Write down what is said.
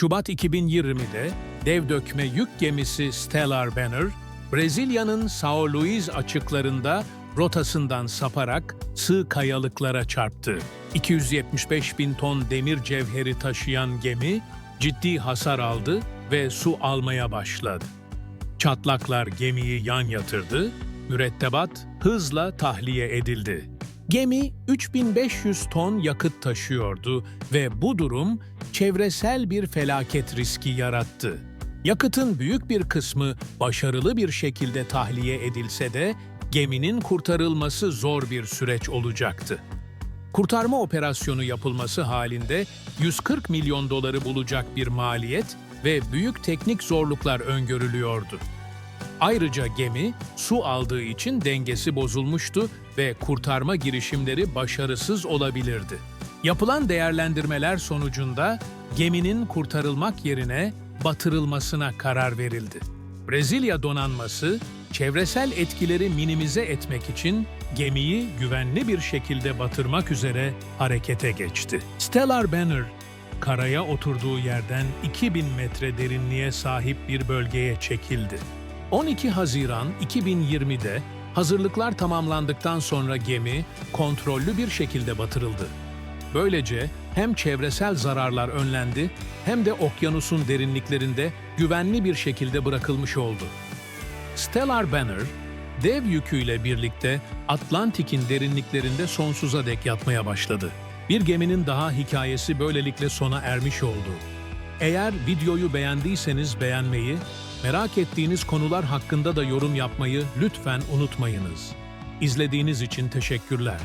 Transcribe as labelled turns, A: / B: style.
A: Şubat 2020'de dev dökme yük gemisi Stellar Banner, Brezilya'nın São Luís açıklarında rotasından saparak sığ kayalıklara çarptı. 275 bin ton demir cevheri taşıyan gemi ciddi hasar aldı ve su almaya başladı. Çatlaklar gemiyi yan yatırdı, mürettebat hızla tahliye edildi. Gemi 3500 ton yakıt taşıyordu ve bu durum çevresel bir felaket riski yarattı. Yakıtın büyük bir kısmı başarılı bir şekilde tahliye edilse de geminin kurtarılması zor bir süreç olacaktı. Kurtarma operasyonu yapılması halinde 140 milyon doları bulacak bir maliyet ve büyük teknik zorluklar öngörülüyordu. Ayrıca gemi su aldığı için dengesi bozulmuştu ve kurtarma girişimleri başarısız olabilirdi. Yapılan değerlendirmeler sonucunda geminin kurtarılmak yerine batırılmasına karar verildi. Brezilya donanması çevresel etkileri minimize etmek için gemiyi güvenli bir şekilde batırmak üzere harekete geçti. Stellar Banner karaya oturduğu yerden 2000 metre derinliğe sahip bir bölgeye çekildi. 12 Haziran 2020'de hazırlıklar tamamlandıktan sonra gemi kontrollü bir şekilde batırıldı. Böylece hem çevresel zararlar önlendi hem de okyanusun derinliklerinde güvenli bir şekilde bırakılmış oldu. Stellar Banner, dev yüküyle birlikte Atlantik'in derinliklerinde sonsuza dek yatmaya başladı. Bir geminin daha hikayesi böylelikle sona ermiş oldu. Eğer videoyu beğendiyseniz beğenmeyi, merak ettiğiniz konular hakkında da yorum yapmayı lütfen unutmayınız. İzlediğiniz için teşekkürler.